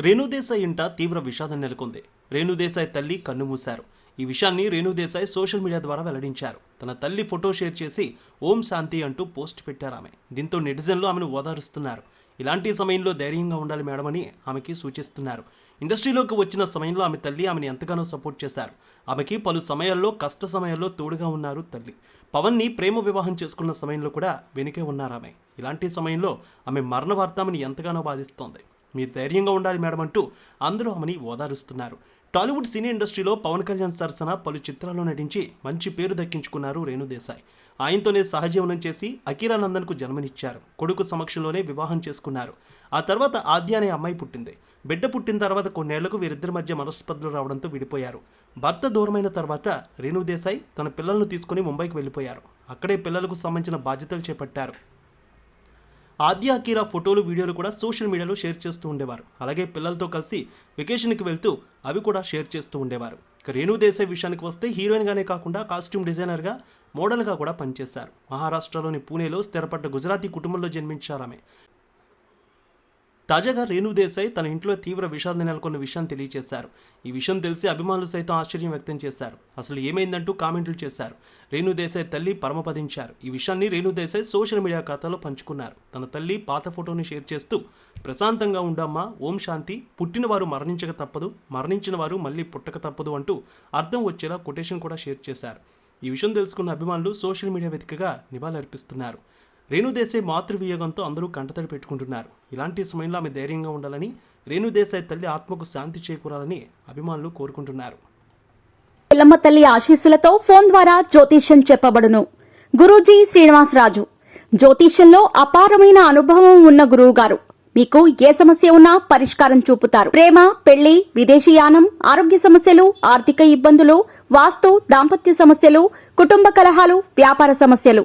రేణుదేశాయ్ ఇంట తీవ్ర విషాదం నెలకొంది. రేణుదేశాయ్ తల్లి కన్నుమూశారు ఈ విషయాన్ని రేణుదేశాయ్ సోషల్ మీడియా ద్వారా వెల్లడించారు. తన తల్లి ఫోటో షేర్ చేసి ఓం శాంతి అంటూ పోస్ట్ పెట్టారు ఆమె. దీంతో నెటిజన్లు ఆమెను ఓదారుస్తున్నారు. ఇలాంటి సమయంలో ధైర్యంగా ఉండాలి మేడమని ఆమెకి సూచిస్తున్నారు. ఇండస్ట్రీలోకి వచ్చిన సమయంలో ఆమె తల్లి ఆమెను ఎంతగానో సపోర్ట్ చేశారు. ఆమెకి పలు సమయాల్లో కష్ట సమయాల్లో తోడుగా ఉన్నారు తల్లి. పవన్ని ప్రేమ వివాహం చేసుకున్న సమయంలో కూడా వెనుకే ఉన్నారు ఆమె. ఇలాంటి సమయంలో ఆమె మరణ వార్త ఆమెను ఎంతగానో బాధిస్తోంది. మీరు ధైర్యంగా ఉండాలి మేడం అంటూ అందరూ ఆమెని ఓదారుస్తున్నారు. టాలీవుడ్ సినీ ఇండస్ట్రీలో పవన్ కళ్యాణ్ సరసన పలు చిత్రాల్లో నటించి మంచి పేరు దక్కించుకున్నారు రేణుదేశాయ్ ఆయనతోనే సహజీవనం చేసి అకీరానందన్కు జన్మనిచ్చారు. కొడుకు సమక్షంలోనే వివాహం చేసుకున్నారు. ఆ తర్వాత ఆద్య అనే అమ్మాయి పుట్టింది. బిడ్డ పుట్టిన తర్వాత కొన్నేళ్ళకు వీరిద్దరి మధ్య మనస్పర్ధలు రావడంతో విడిపోయారు. భర్త దూరమైన తర్వాత రేణుదేశాయ్ తన పిల్లలను తీసుకుని ముంబైకి వెళ్ళిపోయారు. అక్కడే పిల్లలకు సంబంధించిన బాధ్యతలు చేపట్టారు. ఆద్య అకీరా ఫోటోలు వీడియోలు కూడా సోషల్ మీడియాలో షేర్ చేస్తూ ఉండేవారు. అలాగే పిల్లలతో కలిసి వెకేషన్కి వెళ్తూ అవి కూడా షేర్ చేస్తూ ఉండేవారు. ఇక రేణు దేశాయ్ విషయానికి వస్తే హీరోయిన్గానే కాకుండా కాస్ట్యూమ్ డిజైనర్గా మోడల్గా కూడా పనిచేశారు. మహారాష్ట్రలోని పూణేలో స్థిరపడ్డ గుజరాతీ కుటుంబంలో జన్మించారు ఆమె తాజాగా రేణుదేశాయ్ తన ఇంట్లో తీవ్ర విషాదం నెలకొన్న విషయం తెలియజేశారు ఈ విషయం తెలిసి అభిమానులు సైతం ఆశ్చర్యం వ్యక్తం చేశారు. అసలు ఏమైందంటూ కామెంట్లు చేశారు. రేణుదేశాయ్ తల్లి పరమపదించారు ఈ విషయాన్ని రేణుదేశాయ్ సోషల్ మీడియా ఖాతాలో పంచుకున్నారు. తన తల్లి పాత ఫోటోని షేర్ చేస్తూ ప్రశాంతంగా ఉండమ్మా ఓం శాంతి పుట్టినవారు మరణించక తప్పదు మరణించిన వారు మళ్ళీ పుట్టక తప్పదు అంటూ అర్థం వచ్చేలా కొటేషన్ కూడా షేర్ చేశారు. ఈ విషయం తెలుసుకున్న అభిమానులు సోషల్ మీడియా వేదికగా నివాళులర్పిస్తున్నారు. రేణుదేశాయ్ మాతృవియోగంతో అందరూ కంటతడి పెట్టుకుంటున్నారు. ఇలాంటి సమయంలో ఆమె ధైర్యంగా ఉండాలని రేణుదేశాయ్ తల్లి ఆత్మకు శాంతి చేకూరాలని అభిమానులు కోరుకుంటున్నారు. పిల్లమ్మ తల్లి ఆశీస్సులతో ఫోన్ ద్వారా జ్యోతిష్యం చెప్పబడును. గురూజీ శ్రీనివాసరాజు జ్యోతిష్యంలో అపారమైన అనుభవం ఉన్న గురువు గారు మీకు ఏ సమస్య ఉన్నా పరిష్కారం చూపుతారు. ప్రేమ పెళ్ళి విదేశీయానం ఆరోగ్య సమస్యలు ఆర్థిక ఇబ్బందులు వాస్తు దాంపత్య సమస్యలు కుటుంబ కలహాలు వ్యాపార సమస్యలు.